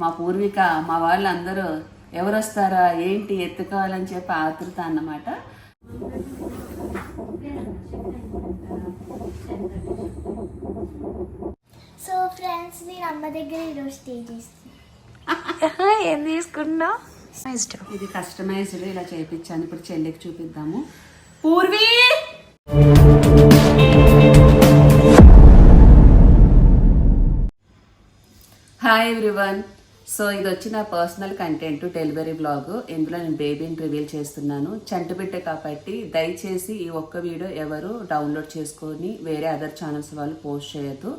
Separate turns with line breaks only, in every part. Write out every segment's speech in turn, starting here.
మా పూర్విక మా వాళ్ళందరూ ఎవరు వస్తారా ఏంటి ఎత్తుకోవాలని చెప్పి ఆతృత అన్నమాట.
సో ఫ్రెండ్స్ నేను అమ్మ దగ్గర ఈరోజు స్టే చేస్తాను.
ఏం తీసుకున్నావు? ఇష్టం
ఇది కస్టమైజ్డ్ ఇలా చేయించాను ఇప్పుడు చెల్లికి చూపిద్దాము. పూర్వీ! హాయ్ ఎవ్రీవన్ సో ఇది వచ్చి నా పర్సనల్ కంటెంట్ డెలివరీ బ్లాగ్. ఇందులో నేను బేబీని రివీల్ చేస్తున్నాను. చంటబిడ్డ కాబట్టి దయచేసి ఈ ఒక్క వీడియో ఎవరు డౌన్లోడ్ చేసుకొని వేరే అదర్ ఛానల్స్ వాళ్ళు పోస్ట్ చేయొద్దు.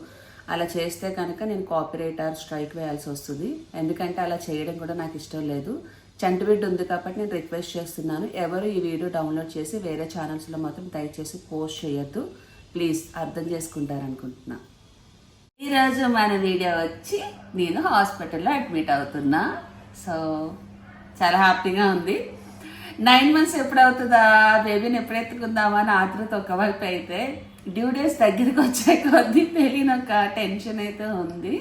అలా చేస్తే కనుక నేను కాపీరైట్ ఆర్ స్ట్రైక్ వేయాల్సి వస్తుంది. ఎందుకంటే అలా చేయడం కూడా నాకు ఇష్టం లేదు. చంటిబిడ్డ ఉంది కాబట్టి నేను రిక్వెస్ట్ చేస్తున్నాను. ఎవరు ఈ వీడియో డౌన్లోడ్ చేసి వేరే ఛానల్స్లో మాత్రం దయచేసి పోస్ట్ చేయొద్దు. ప్లీజ్ అర్థం చేసుకుంటారనుకుంటున్నాను ఈరోజు మన వీడియో వచ్చి నేను హాస్పిటల్లో అడ్మిట్ అవుతున్నా. సో చాలా హ్యాపీగా ఉంది. నైన్ మంత్స్ ఎప్పుడు అవుతుందా బేబీని ఎప్పుడెత్తుకుందామా అని ఆతృత ఒకవైపు అయితే డ్యూ డేస్ దగ్గరికి వచ్చే కొద్దీ తెలియని ఒక టెన్షన్ అయితే ఉంది.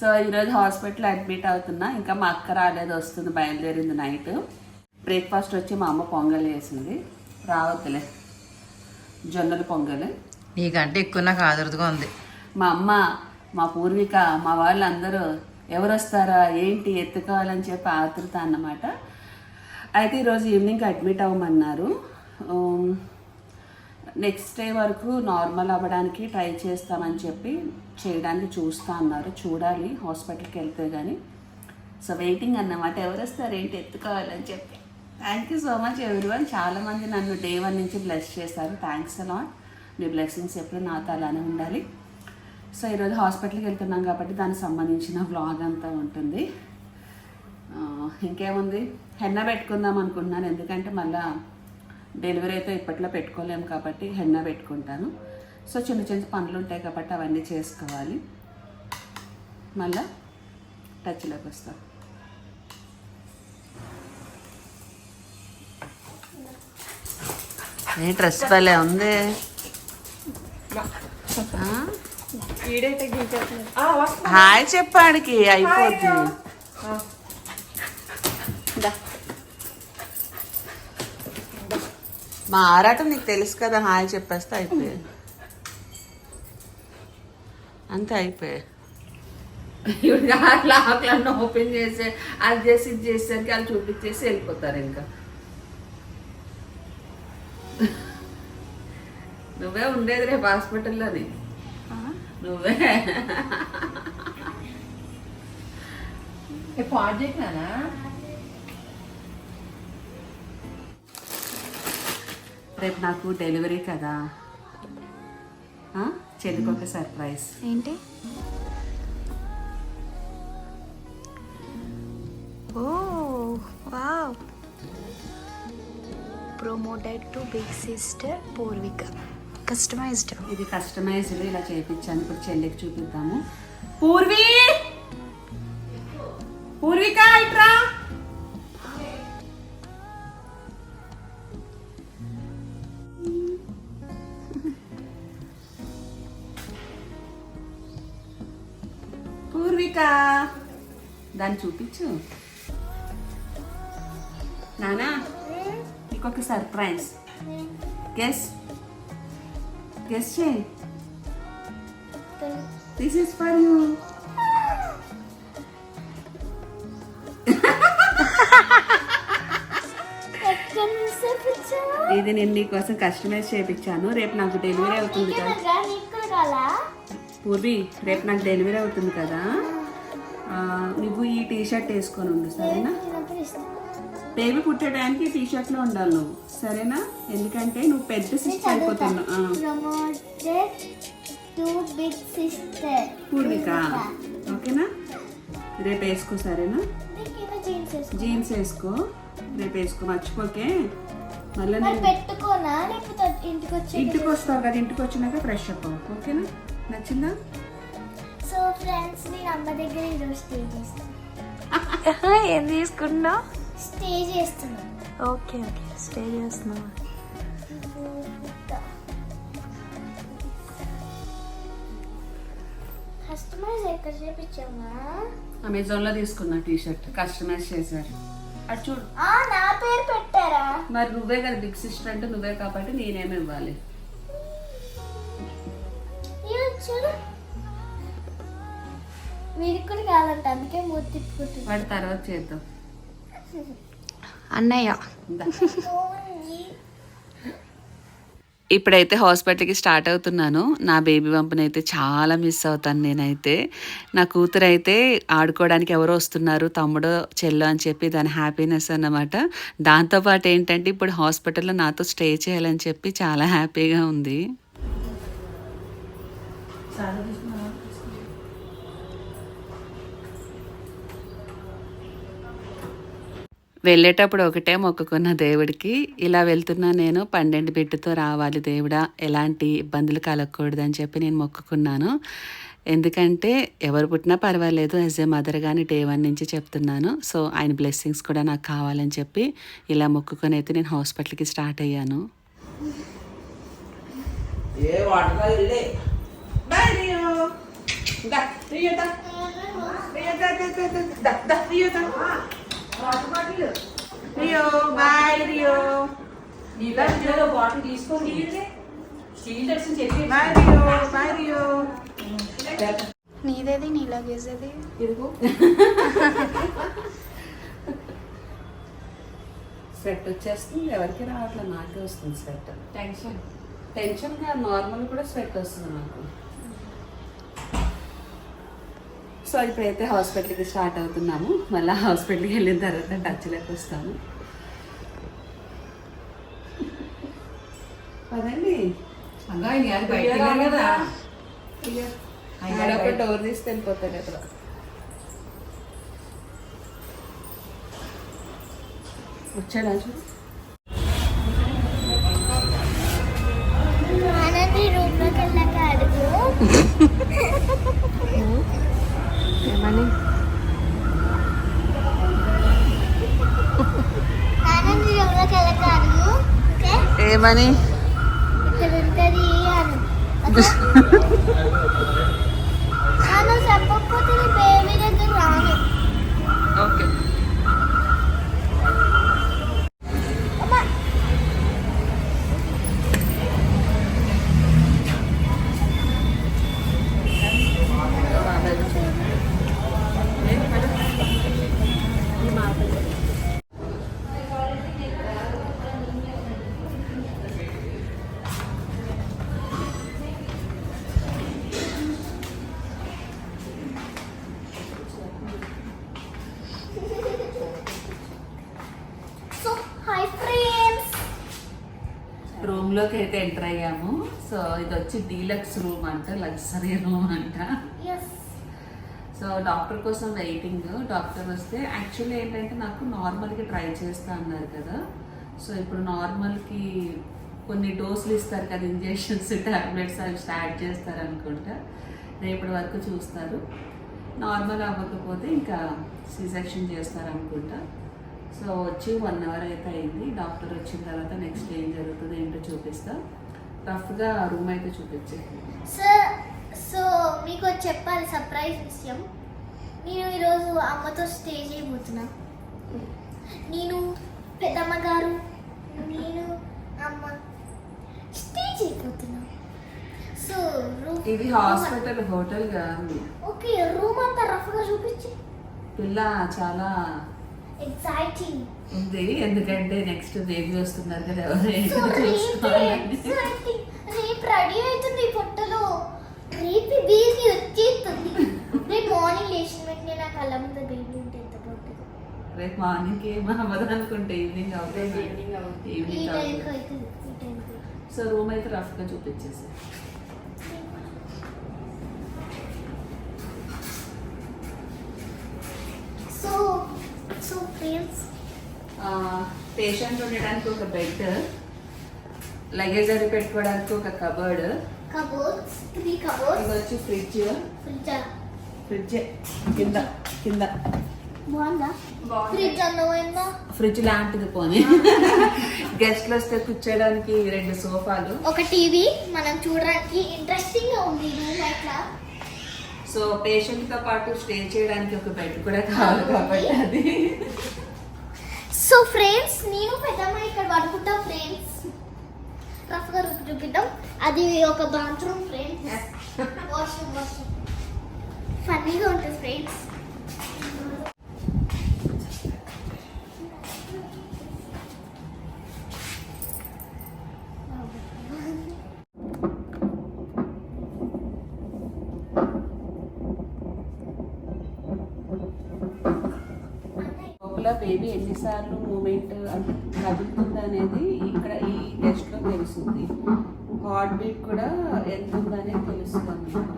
సో ఈరోజు హాస్పిటల్ అడ్మిట్ అవుతున్నా. ఇంకా మా అక్క రాలేదు వస్తుంది బయలుదేరింది నైట్. బ్రేక్ఫాస్ట్ వచ్చి మా అమ్మ పొంగల్ వేసింది. రావద్దులే జొన్నలు పొంగల్.
నీకంటే ఎక్కువ నాకు ఆదురుగా ఉంది.
మా అమ్మ మా పూర్విక మా వాళ్ళందరూ ఎవరు వస్తారా ఏంటి ఎత్తుకోవాలని చెప్పి ఆతృత అన్నమాట. అయితే ఈరోజు ఈవినింగ్ అడ్మిట్ అవ్వమన్నారు. నెక్స్ట్ డే వరకు నార్మల్ అవ్వడానికి ట్రై చేస్తామని చెప్పి చేయడానికి చూస్తా అన్నారు. చూడాలి హాస్పిటల్కి వెళ్తే కానీ సో వెయిటింగ్ అన్నమాట. ఎవరు వస్తారు ఏంటి ఎత్తుకోవాలని చెప్పి. Thank you so much everyone చాలామంది నన్ను డే వన్ నుంచి బ్లెస్ చేశారు. థ్యాంక్స్ అలాట్ మీ బ్లెస్సింగ్స్ ఎప్పుడు నాతో అలానే ఉండాలి. సో ఈరోజు హాస్పిటల్కి వెళ్తున్నాం కాబట్టి దానికి సంబంధించిన వ్లాగ్ అంతా ఉంటుంది. ఇంకేముంది? హెన్న పెట్టుకుందాం అనుకుంటున్నాను. ఎందుకంటే మళ్ళా డెలివరీ అయితే ఇప్పట్లో పెట్టుకోలేము కాబట్టి హెన్న పెట్టుకుంటాను. సో చిన్న చిన్న పనులు ఉంటాయి కాబట్టి అవన్నీ చేసుకోవాలి. మళ్ళా టచ్లోకి వస్తాం. ఏ డ్రెస్ భలే ఉంది? హాయ్ చెప్పాడికి అయిపోద్ది. మా ఆరాటం నీకు తెలుసు కదా హాయ్ చెప్పేస్తే అయిపోయాయి అంతే అయిపోయాయి లాక్లన్నీ ఓపెన్ చేసి అది చేసి ఇది చేసేసరికి వాళ్ళు చూపించేసి వెళ్ళిపోతారు ఇంకా. నువ్వే ఉండేది రేపు హాస్పిటల్లోని. నువ్వే. రేపు నాకు డెలివరీ కదా. ఆ? చెల్లికి ఒక సర్ప్రైజ్.
ఏంటి? ఓ wow. Promoted to big sister Purvika customized
ఇది కస్టమైజ్డ్ ఇలా చేయించాను. ఇప్పుడు చెల్లికి చూపిద్దాము. పూర్వీ! పూర్విక ఇట్రా! పూర్విక! దాన్ని చూపించు. నానా ఇంకొక సర్ప్రైజ్ గెస్ గెస్ చేయి దిస్ ఇస్ ఫర్ యూ
ఎక్కడ నుంచి తెప్పించావు?
ఇది నేను నీకోసం కస్టమైజ్ చేయించాను రేపు నాకు డెలివరీ అవుతుంది కదా? పూర్వి రేపు నాకు డెలివరీ అవుతుంది కదా నువ్వు ఈ టీ షర్ట్ వేసుకొని ఉండు సరేనా. బేబీ పుట్టే టైంకి టీ షర్ట్లో ఉండాలి నువ్వు. సరేనా? ఎందుకంటే నువ్వు పెద్ద సిస్టర్ అయిపోతున్నావు. పూర్విక. ఓకేనా? రేపు వేసుకో సరేనా. జీన్స్ వేసుకో. రేపు వేసుకో మర్చిపోకే. మళ్ళీ
ఇంటికి
వస్తావు కదా ఇంటికి వచ్చినాక ఫ్రెష్ అప్ అవ్వు. ఓకేనా? నచ్చిందా?
సో ఫ్రెండ్స్ నేను అమ్మ దగ్గర ఈరోజు
ఏం తీసుకున్నావు?
స్టే చేస్తున్నాను
ఓకే ఓకే. స్టే చేస్తున్నావా
కస్టమైజ్ ఎక్కడ చేపించామా?
అమెజాన్లో తీసుకున్నా టీ షర్ట్ కస్టమైజ్ చేశారు. అటు చూడు.
ఆ నా పేరు పెట్టారా?
మరి నువ్వే కదా బిగ్ సిస్టర్ అంటే నువ్వే కాబట్టి నేనేమి ఇవ్వాలి?
ఇవి చూడు. వీడికి కూడా కావాలంట అందుకే మూతి తిప్పుకుంటుంది.
వాడి తర్వాత చేద్దాం.
అన్నయ్య.
ఇప్పుడైతే హాస్పిటల్కి స్టార్ట్ అవుతున్నాను. నా బేబీ పంపుని అయితే చాలా మిస్ అవుతాను నేనైతే. నా కూతురు అయితే ఆడుకోవడానికి ఎవరో వస్తున్నారు తమ్ముడు చెల్లు అని చెప్పి దాని హ్యాపీనెస్ అన్నమాట. దాంతోపాటు ఏంటంటే ఇప్పుడు హాస్పిటల్లో నాతో స్టే చేయాలని చెప్పి చాలా హ్యాపీగా ఉంది. వెళ్ళేటప్పుడు ఒకటే మొక్కుకున్న దేవుడికి ఇలా వెళ్తున్నా నేను పన్నెండు బిడ్డతో రావాలి దేవుడా ఎలాంటి ఇబ్బందులు కలగకూడదు అని చెప్పి నేను మొక్కుకున్నాను. ఎందుకంటే ఎవరు పుట్టినా పర్వాలేదు యాజ్ ఏ మదర్ కానీ డే వన్ నుంచి చెప్తున్నాను. సో ఆయన బ్లెస్సింగ్స్ కూడా నాకు కావాలని చెప్పి ఇలా మొక్కుకొని అయితే నేను హాస్పిటల్కి స్టార్ట్ అయ్యాను.
ఏ రియో బాయ్ రియో.
నీళ్ళ బాటిల్ తీసుకొని స్టీల్ దర్శనం చెప్పి
బాయ్ రియో బాయ్ రియో.
నీదేది నీ లగేజ్ అది
స్వెట్ వచ్చేస్తుంది. ఎవరికి రావట్లేదు. నాకే వస్తుంది స్వెట్.
టెన్షన్.
టెన్షన్గా నార్మల్ కూడా స్వెట్ వస్తుంది నాకు. సో ఇప్పుడైతే హాస్పిటల్కి స్టార్ట్ అవుతున్నాము. మళ్ళీ హాస్పిటల్కి వెళ్ళిన తర్వాత టచ్లోకి వస్తాము. పదండి. ఒక డోర్ తీసి వెళ్ళిపోతాడు అక్కడ వచ్చాడా చూడు.
ఆనంది వెళ్ళాక అడుగు
ఏమని
ఆనంది రూమ్ లోకి వెళ్ళాక అడుగు ఓకే
ఏమని
ఇక్కడ ఉంటుంది అను ఓకే? అను చెప్పకపోతే
రూమ్లోకి అయితే ఎంటర్ అయ్యాము. సో ఇది వచ్చి డీలక్స్ రూమ్ అంట లగ్జరీ రూమ్ అంట. సో డాక్టర్ కోసం వెయిటింగ్. డాక్టర్ వస్తే యాక్చువల్లీ ఏంటంటే నాకు నార్మల్కి ట్రై చేస్తా అన్నారు కదా. సో ఇప్పుడు నార్మల్కి కొన్ని డోసులు ఇస్తారు కదా ఇంజెక్షన్స్ టాబ్లెట్స్ అవి స్టార్ట్ చేస్తారు అనుకుంటా రేపటి వరకు చూస్తారు. నార్మల్ అవ్వకపోతే ఇంకా సి సెక్షన్ చేస్తారు అనుకుంటా సో వచ్చి వన్ అవర్ అయితే అయింది డాక్టర్ వచ్చిన తర్వాత నెక్స్ట్ ఏం జరుగుతుందో ఏంటో చూపిస్తా. రఫ్గా రూమ్ అయితే చూపించే.
సార్ సో మీకు చెప్పాలి సర్ప్రైజ్ విషయం. నేను ఈరోజు అమ్మతో స్టే చేయబోతున్నా. నేను పెద్దమ్మ గారు నేను అమ్మ స్టే చేయబోతున్నా. సో రూమ్
ఇది హాస్పిటల్ హోటల్
ఓకే రూమ్ అంతా రఫ్గా చూపించి.
పిల్ల చాలా
ఎగ్జైటింగ్
ఉంది. ఎందుకంటే నెక్స్ట్ బేబీ వస్తున్నారు కదా ఎవరు
రేపు రెడీ అవుతుంది పొట్టలో. రేపు బేబీ వచ్చేస్తుంది. రేపు మార్నింగ్ లేచిన వెంటనే నాకు కళ్ళ ముందు బేబీ ఉంటే ఎంత బాగుంటుంది.
రేపు మార్నింగ్ ఏం అవ్వదు అనుకుంటే ఈవినింగ్ అవుతుంది
ఈవినింగ్ అవుతుంది
సో రూమ్ అయితే రఫ్గా చూపించేసి
సో సో ఫ్రెండ్స్
పేషెంట్ ఉండడానికి ఒక బెడ్ లగేజ్ అది పెట్టుకోవడానికి ఒక కబర్డ్ వచ్చి ఫ్రిడ్జ్
ఫ్రిడ్జ్
కింద కింద.
ఫ్రిడ్జ్
లాంటిది పోనీ. గెస్ట్లు వస్తే కూర్చోడానికి రెండు సోఫాలు.
ఒక టీవీ మనం చూడడానికి ఇంట్రెస్టింగ్గా ఉంది
సో పేషెంట్తో పాటు స్టే చేయడానికి ఒక బెడ్ కూడా కావాలి కాబట్టి అది.
సో ఫ్రెండ్స్ నేను పెద్దమ్మ ఇక్కడ పడుకుంటా ఫ్రెండ్స్. రఫ్గా చూపిద్దాం. అది ఒక బాత్రూమ్ ఫ్రెండ్స్. Washroom washroom. ఫన్నీగా ఉంటుంది ఫ్రెండ్స్.
బేబీ ఎన్నిసార్లు మూమెంట్ కదులుతుంది అనేది ఇక్కడ ఈ టెస్ట్లో తెలుస్తుంది. హార్ట్ బీట్ కూడా ఎంత ఉందనేది తెలుస్తుంది అనమాట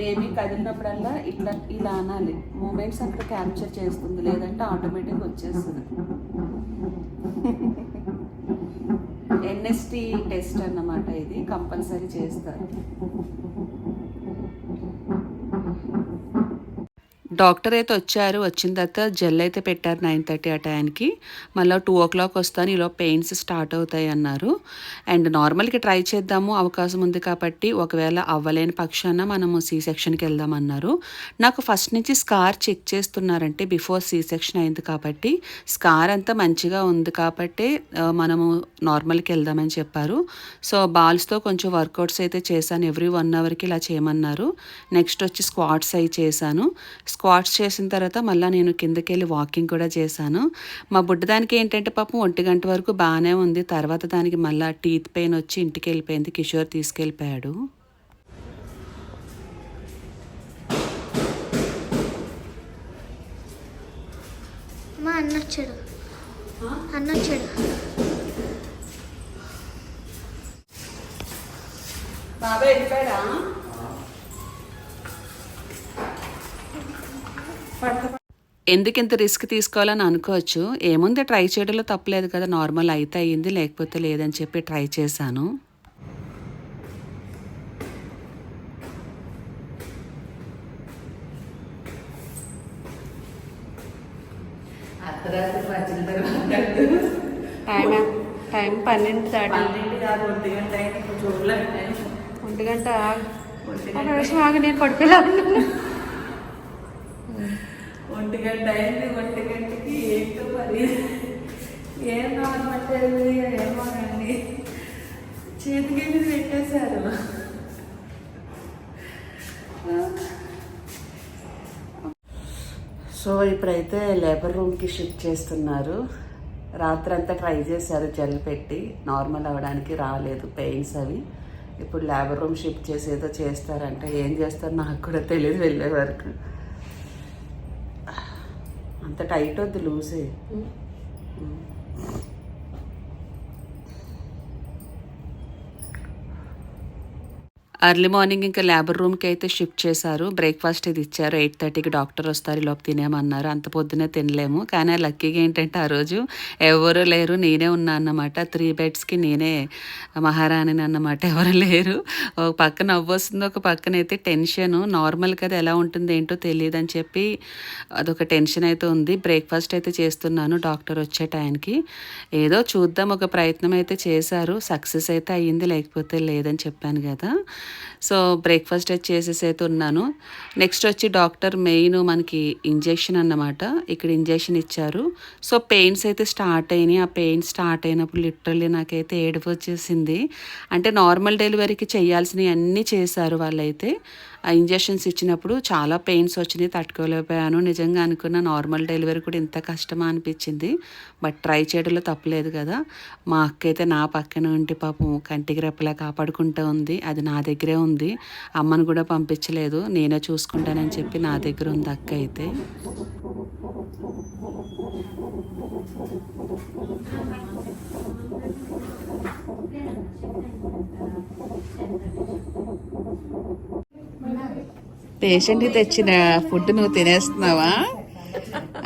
బేబీ కదిలినప్పుడల్లా ఇట్లా ఇలా అనాలి. మూమెంట్స్ అక్కడ క్యాప్చర్ చేస్తుంది లేదంటే ఆటోమేటిక్ వచ్చేస్తుంది. ఎన్ఎస్టి టెస్ట్ అన్నమాట ఇది కంపల్సరీ చేస్తారు. డాక్టర్ అయితే వచ్చారు. వచ్చిన తర్వాత జెల్ అయితే పెట్టారు నైన్ థర్టీ ఆ టైంకి. మళ్ళీ టూ ఓ క్లాక్ వస్తాను ఈలో పెయిన్స్ స్టార్ట్ అవుతాయి అన్నారు. అండ్ నార్మల్కి ట్రై చేద్దాము అవకాశం ఉంది కాబట్టి ఒకవేళ అవ్వలేని పక్షాన మనము సి సెక్షన్కి వెళ్దామన్నారు నాకు ఫస్ట్ నుంచి స్కార్ చెక్ చేస్తున్నారంటే బిఫోర్ సి సెక్షన్ అయింది కాబట్టి స్కార్ అంతా మంచిగా ఉంది కాబట్టి మనము నార్మల్కి వెళ్దామని చెప్పారు. సో బాల్స్తో కొంచెం వర్కౌట్స్ అయితే చేశాను ఎవ్రీ వన్ అవర్కి ఇలా చేయమన్నారు. నెక్స్ట్ వచ్చి స్క్వాట్స్ అయి చేశాను. స్క్వాట్స్ చేసిన తర్వాత మళ్ళీ నేను కిందకి వెళ్ళి వాకింగ్ కూడా చేశాను. మా బుడ్డదానికి ఏంటంటే పాపం ఒంటి గంట వరకు బాగానే ఉంది. తర్వాత దానికి మళ్ళీ టీత్ పెయిన్ వచ్చి ఇంటికి వెళ్ళిపోయింది. కిషోర్ తీసుకెళ్ళిపోయాడు.
మా అన్న వచ్చాడు. అన్న వచ్చాడు.
బాబా వెళ్ళిపోయాడా? ఎందుకు ఇంత రిస్క్ తీసుకోవాలని అనుకోవచ్చు. ఏముంది ట్రై చేయడంలో తప్పలేదు కదా. నార్మల్ అయితే అయ్యింది లేకపోతే లేదని చెప్పి ట్రై చేశాను.
టైం టైం పన్నెండు దాటింది ఒంటి గంట ఆగు. నేను ఉన్నాను.
ఒంటి గంట అయింది ఒంటి గంటకి ఏంటో మరి? ఏం నార్మల్ ఏమో అండి. చేతికి పెట్టేశారు? సో ఇప్పుడైతే లేబర్ రూమ్కి షిఫ్ట్ చేస్తున్నారు. రాత్రి అంతా ట్రై చేశారు జెల్ పెట్టి. నార్మల్ అవ్వడానికి రాలేదు పెయిన్స్ అవి. ఇప్పుడు లేబర్ రూమ్ షిఫ్ట్ చేసి ఏదో చేస్తారంటే ఏం చేస్తారు నాకు కూడా తెలియదు వెళ్ళే వరకు. అంత టైట్ వద్దు లూజే. అర్లీ మార్నింగ్ ఇంకా లేబర్ రూమ్కి అయితే షిఫ్ట్ చేశారు. బ్రేక్ఫాస్ట్ ఇది ఇచ్చారు. ఎయిట్ థర్టీకి డాక్టర్ వస్తారు. ఈ లోపు తినేమన్నారు అంత పొద్దునే తినలేము. కానీ లక్కీగా ఏంటంటే ఆ రోజు ఎవరు లేరు. నేనే ఉన్నా అన్నమాట. త్రీ బెడ్స్కి నేనే మహారాణిని అన్నమాట. ఎవరు లేరు. ఒక పక్కన నవ్వొస్తుంది ఒక పక్కన అయితే టెన్షన్ నార్మల్ కదా ఎలా ఉంటుంది ఏంటో తెలియదు అని చెప్పి అదొక టెన్షన్ అయితే ఉంది. బ్రేక్ఫాస్ట్ అయితే చేస్తున్నాను డాక్టర్ వచ్చే టైంకి ఏదో చూద్దాం ఒక ప్రయత్నం అయితే చేశారు. సక్సెస్ అయితే అయ్యింది లేకపోతే లేదని చెప్పాను కదా. సో బ్రేక్ఫాస్ట్ అయితే చేసేసి అయితే ఉన్నాను. నెక్స్ట్ వచ్చి డాక్టర్ మెయిన్ మనకి ఇంజెక్షన్ అన్నమాట. ఇక్కడ ఇంజెక్షన్ ఇచ్చారు. సో పెయిన్స్ అయితే స్టార్ట్ అయినాయి. ఆ పెయిన్స్ స్టార్ట్ అయినప్పుడు లిటరల్లీ నాకైతే ఏడుపు వచ్చేసింది. అంటే నార్మల్ డెలివరీకి చేయాల్సినవి అన్నీ చేశారు వాళ్ళైతే. ఇంజెక్షన్స్ ఇచ్చినప్పుడు చాలా పెయిన్స్ వచ్చినాయి తట్టుకోలేకపోయాను. నిజంగా అనుకున్న నార్మల్ డెలివరీ కూడా ఇంత కష్టమా అనిపించింది. బట్ ట్రై చేయడంలో తప్పలేదు కదా. మా అక్క అయితే నా పక్కన ఉంటే పాపం కంటికి రెప్పలా కాపాడుకుంటూ ఉంది. అది నా దగ్గరే ఉంది. అమ్మను కూడా పంపించలేదు. నేనే చూసుకుంటానని చెప్పి నా దగ్గర ఉంది అక్క అయితే పేషెంట్కి తెచ్చిన ఫుడ్ నువ్వు తినేస్తున్నావా?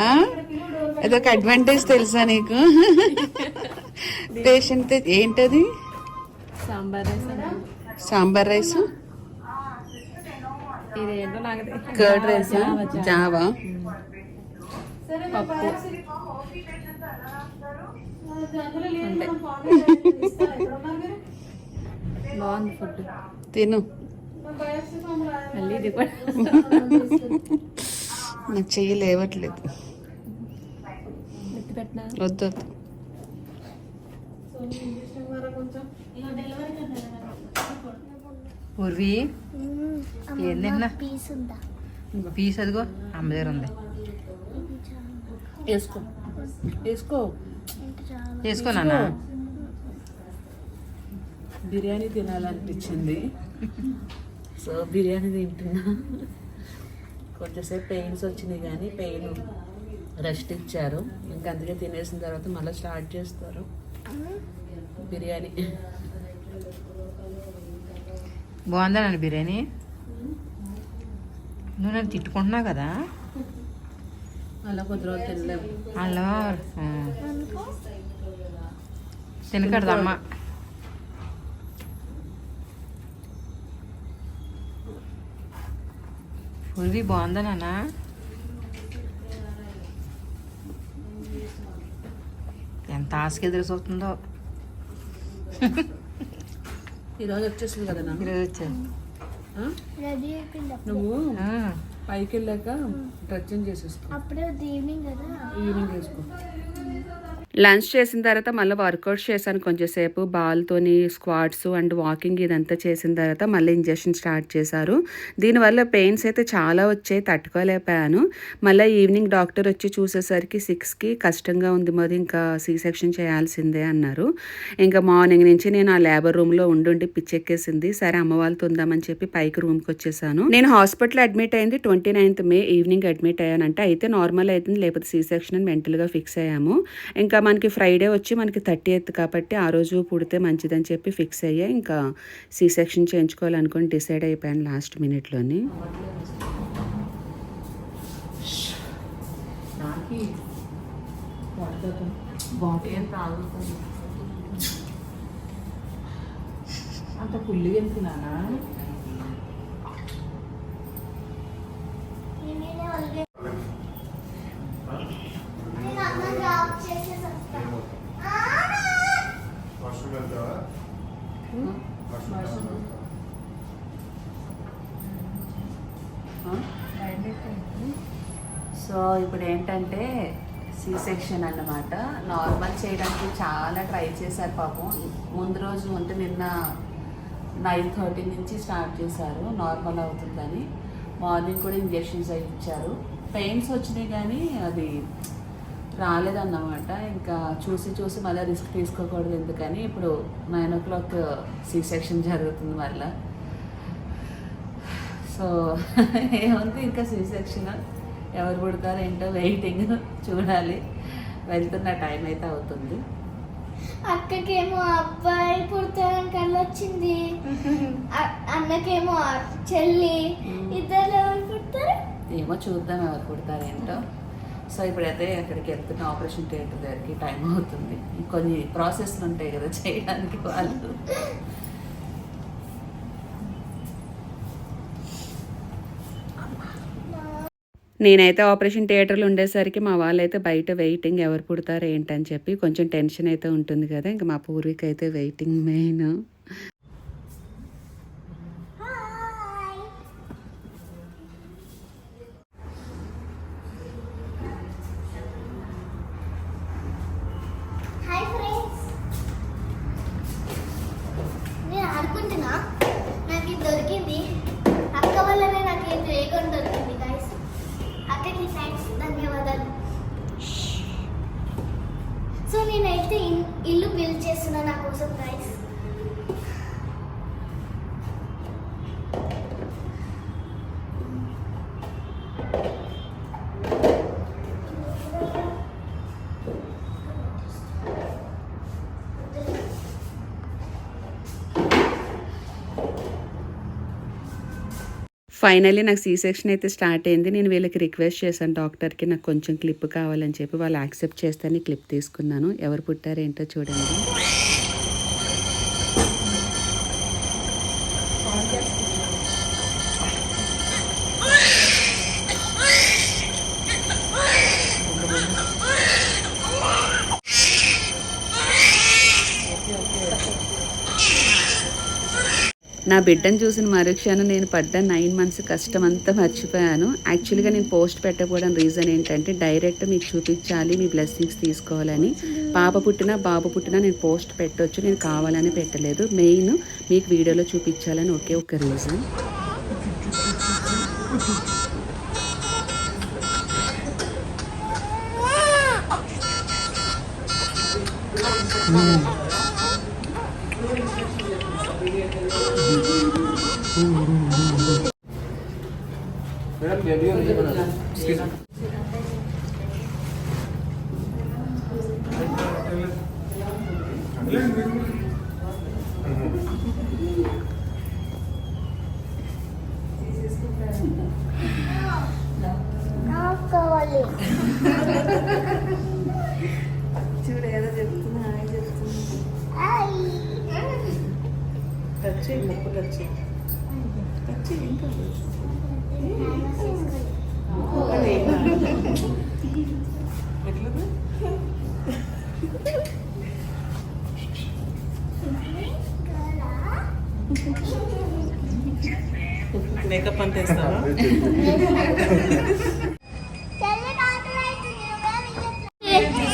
ఆ? అదొక అడ్వాంటేజ్ తెలుసా నీకు? పేషెంట్ ఏంటది?
సాంబార్
సాంబార్ రైస్?
నాకు
కర్డ్ రైస్ జావా
పప్పు.
బాగుంది ఫుడ్. తిను. మళ్ళీ ఇది కూడా నాకు చెయ్యి లేవట్లేదు వద్దు వద్దు
పూర్వి ఏం తిన్నా
పీస్
అదిగో అమ్మ దగ్గర ఉంది
వేసుకో వేసుకో
చేసుకో నాన్న
బిర్యానీ తినాలనిపించింది సో బిర్యానీ తింటున్నా. కొంచెంసేపు పెయిన్స్ వచ్చినాయి కానీ పెయిన్ రెస్ట్ ఇచ్చారు. ఇంకా అందుకే తినేసిన తర్వాత మళ్ళీ స్టార్ట్ చేస్తారు. బిర్యానీ.
బాగుందా నాన్న బిర్యానీ? నువ్వు నన్ను తిట్టుకుంటున్నావు కదా?
అలా కొద్ది రోజులు తినలేము.
అలా తినకూడదు పూర్వి బాగుందా నాన్న? ఎంత ఆశకి ఎదురు చూస్తుందో
ఈరోజు వచ్చేసింది కదా నాకు
ఈరోజు
అప్పుడే.
నువ్వు
ఆ,
పైకి వెళ్ళాక డ్రెస్సింగ్ చేసేసుకో.
అప్పుడే ఈవినింగ్ కదా.
ఈవినింగ్ వేసుకో. లంచ్ చేసిన తర్వాత మళ్ళీ వర్కౌట్స్ చేశాను కొంచెంసేపు. బాల్తోని స్క్వాట్స్ అండ్ వాకింగ్ ఇదంతా చేసిన తర్వాత మళ్ళీ ఇంజెక్షన్ స్టార్ట్ చేశారు. దీనివల్ల పెయిన్స్ అయితే చాలా వచ్చాయి తట్టుకోలేకపోయాను. మళ్ళీ ఈవినింగ్ డాక్టర్ వచ్చి చూసేసరికి సిక్స్కి కష్టంగా ఉంది మరి ఇంకా సీ సెక్షన్ చేయాల్సిందే అన్నారు. ఇంకా మార్నింగ్ నుంచి నేను ఆ లేబర్ రూమ్లో ఉండుండి పిచ్చెక్కేసింది. సరే అమ్మ వాళ్ళతో ఉందామని చెప్పి పైకి రూమ్కి వచ్చేసాను. నేను హాస్పిటల్ అడ్మిట్ అయింది twenty ninth May evening admit అయ్యానంటే. అయితే నార్మల్ అవుతుంది లేకపోతే సీ సెక్షన్ అని మెంటల్గా ఫిక్స్ అయ్యాము. ఇంకా మనకి ఫ్రైడే వచ్చి మనకి థర్టీ ఎయిత్ కాబట్టి ఆ రోజు పుడితే మంచిదని చెప్పి ఫిక్స్ అయ్యా. ఇంకా సీ సెక్షన్ చేయించుకోవాలనుకుని డిసైడ్ అయిపోయాను లాస్ట్ మినిట్లోని
అంత పుల్లిగా వెళ్తున్నానా
నేనే
సో ఇప్పుడు ఏంటంటే సి సెక్షన్ అన్నమాట. నార్మల్ చేయడానికి చాలా ట్రై చేశారు పాపం. ముందు రోజు అంటే నిన్న నైన్ థర్టీ నుంచి స్టార్ట్ చేశారు. నార్మల్ అవుతుందని. మార్నింగ్ కూడా ఇంజెక్షన్స్ అవి ఇచ్చారు. పెయిన్స్ వచ్చినాయి కానీ అది రాలేదన్నమాట. ఇంకా చూసి చూసి మళ్ళీ రిస్క్ తీసుకోకూడదు ఎందుకని ఇప్పుడు nine o'clock C section జరుగుతుంది మళ్ళీ. సో ఏముంది ఇంకా సి సెక్షన్ ఎవరు పుడతారో ఏంటో వెయిటింగ్ చూడాలి. వెళ్తున్న టైం అయితే అవుతుంది.
అక్కకేమో అబ్బాయి పుడతారని కళ్ళొచ్చింది. అ- అన్నకేమో చెల్లి. ఇద్దరు ఎవరు పుడతారు?
ఏమో చూద్దాం ఎవరు పుడతారో ఏంటో. సో ఇప్పుడైతే అక్కడికి వెళ్తున్న ఆపరేషన్ థియేటర్ దగ్గరికి టైం అవుతుంది. కొన్ని ప్రాసెస్లు ఉంటాయి కదా చేయడానికి వాళ్ళు. నేనైతే ఆపరేషన్ థియేటర్లో ఉండేసరికి మా వాళ్ళైతే బయట వెయిటింగ్ ఎవరు పుడతారు ఏంటని చెప్పి కొంచెం టెన్షన్ అయితే ఉంటుంది కదా ఇంకా మా పూర్వీక్ అయితే వెయిటింగ్ మెయిన్.
ఫైనలీ నాకు సీ
సెక్షన్ అయితే స్టార్ట్ అయింది. నేను వీళ్ళకి రిక్వెస్ట్ చేశాను డాక్టర్కి నాకు కొంచెం క్లిప్ కావాలని చెప్పి వాళ్ళు యాక్సెప్ట్ చేస్తే క్లిప్ తీసుకున్నాను. ఎవరు పుట్టారేంటో చూడండి. నా బిడ్డను చూసిన మరుక్షణం నేను పడ్డ నైన్ మంత్స్ కష్టం అంతా మర్చిపోయాను. యాక్చువల్గా నేను పోస్ట్ పెట్టకపోవడం రీజన్ ఏంటంటే డైరెక్ట్ మీకు చూపించాలి మీ బ్లెస్సింగ్స్ తీసుకోవాలని. పాప పుట్టినా బాబు పుట్టినా నేను పోస్ట్ పెట్టొచ్చు నేను కావాలని పెట్టలేదు. మెయిన్ మీకు వీడియోలో చూపించాలని ఒకే ఒక రీజన్.
మేడం బేబీ ఉంది మేడం ఎక్స్క్యూజ్
నాకు కావాలి
చూడు ఏదో చెప్తున్నా ఆయన చెప్తున్నా
ఐ.
టచ్ చేయి ముక్కు టచ్ చేయి టచ్ చేయి ఇంకా
మేకప్ అంతా వేస్తావా
చెల్లి నాకు అవుతుంది, నువ్వే ఇయ్యట్లే.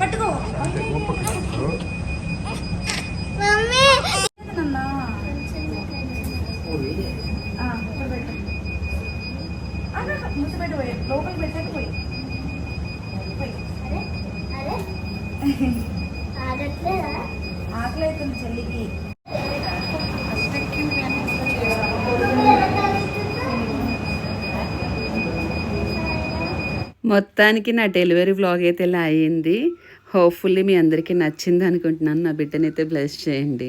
పట్టుకో మమ్మీ అరే అరే ఆగట్లేదా
మొత్తానికి నా డెలివరీ వ్లాగ్ అయితే ఇలా అయ్యింది హోప్ఫుల్లీ మీ అందరికీ నచ్చింది అనుకుంటున్నాను. నా బిడ్డనైతే బ్లెస్ చేయండి.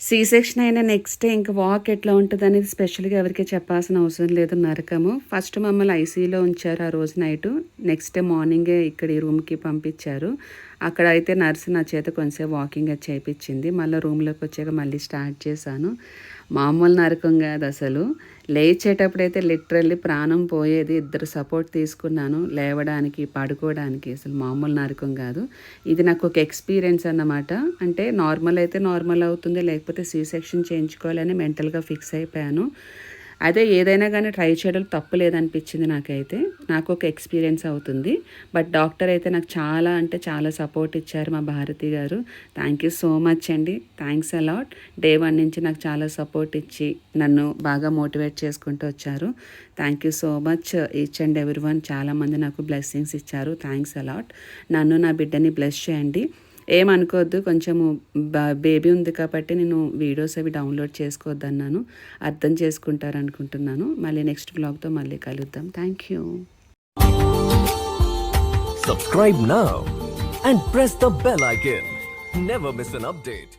సి సెక్షన్ అయిన నెక్స్ట్ డే ఇంకా వాక్ ఎట్లా ఉంటుంది అనేది స్పెషల్గా ఎవరికి చెప్పాల్సిన అవసరం లేదు నరకము. ఫస్ట్ మమ్మల్ని ఐసీయూలో ఉంచారు ఆ రోజు నైట్ నెక్స్ట్ డే మార్నింగే ఇక్కడ ఈ రూమ్కి పంపించారు. అక్కడ అయితే నర్సు నా చేత కొంచెం వాకింగ్ అది చేయించింది మళ్ళీ రూమ్లోకి వచ్చాక మళ్ళీ స్టార్ట్ చేశాను. మామూలు నరకం కాదు అసలు. లేచేటప్పుడైతే లిటరల్లీ ప్రాణం పోయేది. ఇద్దరు సపోర్ట్ తీసుకున్నాను. లేవడానికి పడుకోవడానికి అసలు మామూలు నరకం కాదు. ఇది నాకు ఒక ఎక్స్పీరియన్స్ అన్నమాట. అంటే నార్మల్ అయితే నార్మల్ అవుతుంది. లేకపోతే సీ సెక్షన్ చేయించుకోవాలని మెంటల్గా ఫిక్స్ అయిపోయాను. అదే ఏదైనా కానీ ట్రై చేయడం తప్పు లేదనిపించింది నాకైతే. నాకు ఒక ఎక్స్పీరియన్స్ అవుతుంది. బట్ డాక్టర్ అయితే నాకు చాలా అంటే చాలా సపోర్ట్ ఇచ్చారు మా భారతి గారు. థ్యాంక్ యూ సో మచ్ అండి. Thanks a lot day one నుంచి నాకు చాలా సపోర్ట్ ఇచ్చి నన్ను బాగా మోటివేట్ చేసుకుంటూ వచ్చారు. Thank you so much each and every one. చాలామంది నాకు బ్లెస్సింగ్స్ ఇచ్చారు. థ్యాంక్స్ అలాట్ నన్ను నా బిడ్డని బ్లెస్ చేయండి. ఏమనుకోవద్దు కొంచెము బేబీ ఉంది కాబట్టి నేను వీడియోస్ అవి డౌన్లోడ్ చేసుకోవద్దు అన్నాను అర్థం చేసుకుంటారనుకుంటున్నాను మళ్ళీ నెక్స్ట్ బ్లాగ్తో మళ్ళీ కలుద్దాం thank you
Subscribe now and press the bell icon. Never miss an update.